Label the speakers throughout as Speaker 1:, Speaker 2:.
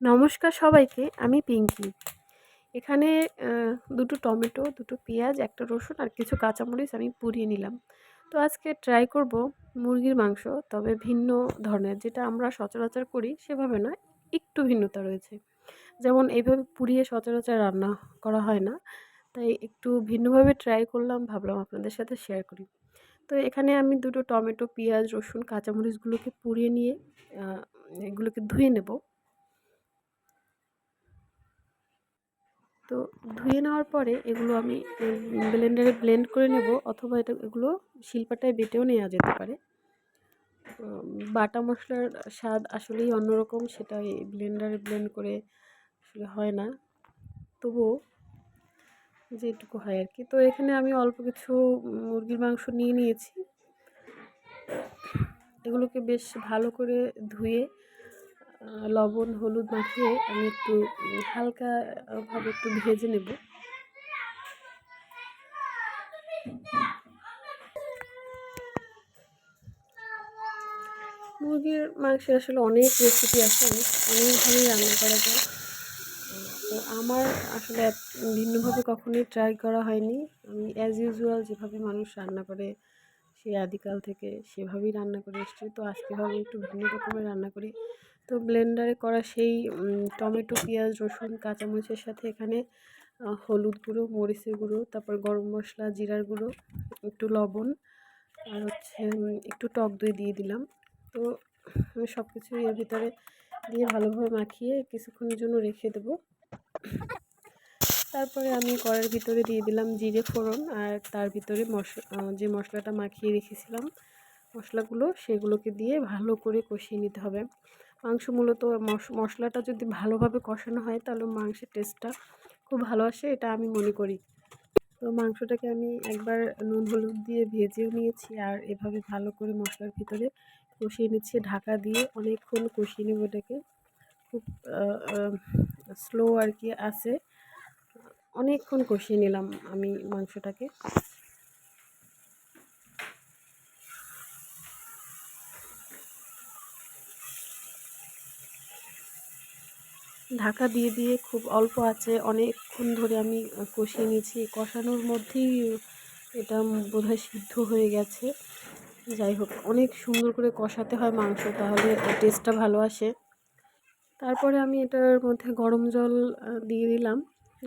Speaker 1: নমস্কার সবাইকে, আমি পিঙ্কি। এখানে দুটো টমেটো, দুটো পেঁয়াজ, একটা রসুন আর কিছু কাঁচামরিচ আমি পুড়িয়ে নিলাম। তো আজকে ট্রাই করব মুরগির মাংস, তবে ভিন্ন ধরনের। যেটা আমরা সচরাচর করি সেভাবে নয়, একটু ভিন্নতা রয়েছে। যেমন এইভাবে পুড়িয়ে সচরাচর রান্না করা হয় না, তাই একটু ভিন্নভাবে ট্রাই করলাম, ভাবলাম আপনাদের সাথে শেয়ার করি। তো এখানে আমি দুটো টমেটো, পেঁয়াজ, রসুন, কাঁচামরিচগুলোকে পুড়িয়ে নিয়ে এগুলোকে ধুয়ে নেব। তো ধুয়ে নেওয়ার পরে এগুলো আমি ব্লেন্ডারে ব্লেন্ড করে নেব, অথবা এটা, এগুলো শিল্পাটায় বেটেও নেওয়া যেতে পারে। বাটা মশলার স্বাদ আসলেই অন্যরকম, সেটা এই ব্লেন্ডারে ব্লেন্ড করে আসলে হয় না। তবুও যেটুকু হয় আর কি। তো এখানে আমি অল্প কিছু মুরগির মাংস নিয়ে নিয়েছি। এগুলোকে বেশ ভালো করে ধুয়ে লবণ, হলুদ মাখিয়ে আমি একটু হালকাভাবে একটু ভেজে নেব। মুরগির মাংসের আসলে অনেক রেসিপি আছে অনেকভাবেই রান্না করা যায়। তো আমার আসলে ভিন্নভাবে কখনোই ট্রাই করা হয়নি। আমি অ্যাজ ইউজুয়াল যেভাবে মানুষ রান্না করে সেই আদিকাল থেকে সেভাবেই রান্না করে এসছি। তো আজকে ভাবে একটু ভিন্ন রকমের রান্না করি। তো ব্লেন্ডারে করা সেই টমেটো, পেঁয়াজ, রসুন, কাঁচামরিচের সাথে এখানে হলুদ গুঁড়ো, মরিচের গুঁড়ো, তারপর গরম মশলা, জিরার গুঁড়ো, একটু লবণ আর হচ্ছে একটু টক দই দিয়ে দিলাম। তো আমি সব কিছু এর ভিতরে দিয়ে ভালোভাবে মাখিয়ে কিছুক্ষণের জন্য রেখে দেবো। তারপরে আমি কড়ার ভিতরে দিয়ে দিলাম জিরে ফোড়ন আর তার ভিতরে মশলা যে মশলাটা মাখিয়ে রেখেছিলাম, মশলাগুলো, সেগুলোকে দিয়ে ভালো করে কষিয়ে নিতে হবে। মাংস মূলত মশলাটা যদি ভালোভাবে কষানো হয় তাহলে মাংসের টেস্টটা খুব ভালো আসে, এটা আমি মনে করি। তো মাংসটাকে আমি একবার নুন হলুদ দিয়ে ভেজেও নিয়েছি আর এভাবে ভালো করে মশলার ভিতরে কষিয়ে নিচ্ছি, ঢাকা দিয়ে অনেকক্ষণ কষিয়ে নেব এটাকে। খুব স্লো আর কি আছে। অনেকক্ষণ কষিয়ে নিলাম আমি মাংসটাকে। ঢাকা দিয়ে দিয়ে খুব অল্প আছে। অনেকক্ষণ ধরে আমি কষিয়ে নিয়েছি। কষানোর মধ্যেই এটা বোধহয় সিদ্ধ হয়ে গেছে। যাই হোক, অনেক সুন্দর করে কষাতে হয় মাংস, তাহলে টেস্টটা ভালো আসে। তারপরে আমি এটার মধ্যে গরম জল দিয়ে দিলাম।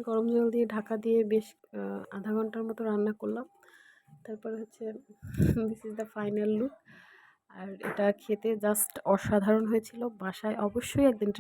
Speaker 1: গরম জল দিয়ে ঢাকা দিয়ে বেশ আধা ঘণ্টার মতো রান্না করলাম। তারপরে হচ্ছে this is the final look আর এটা খেতে জাস্ট অসাধারণ হয়েছিল। বাসায় অবশ্যই একদিন ট্রাই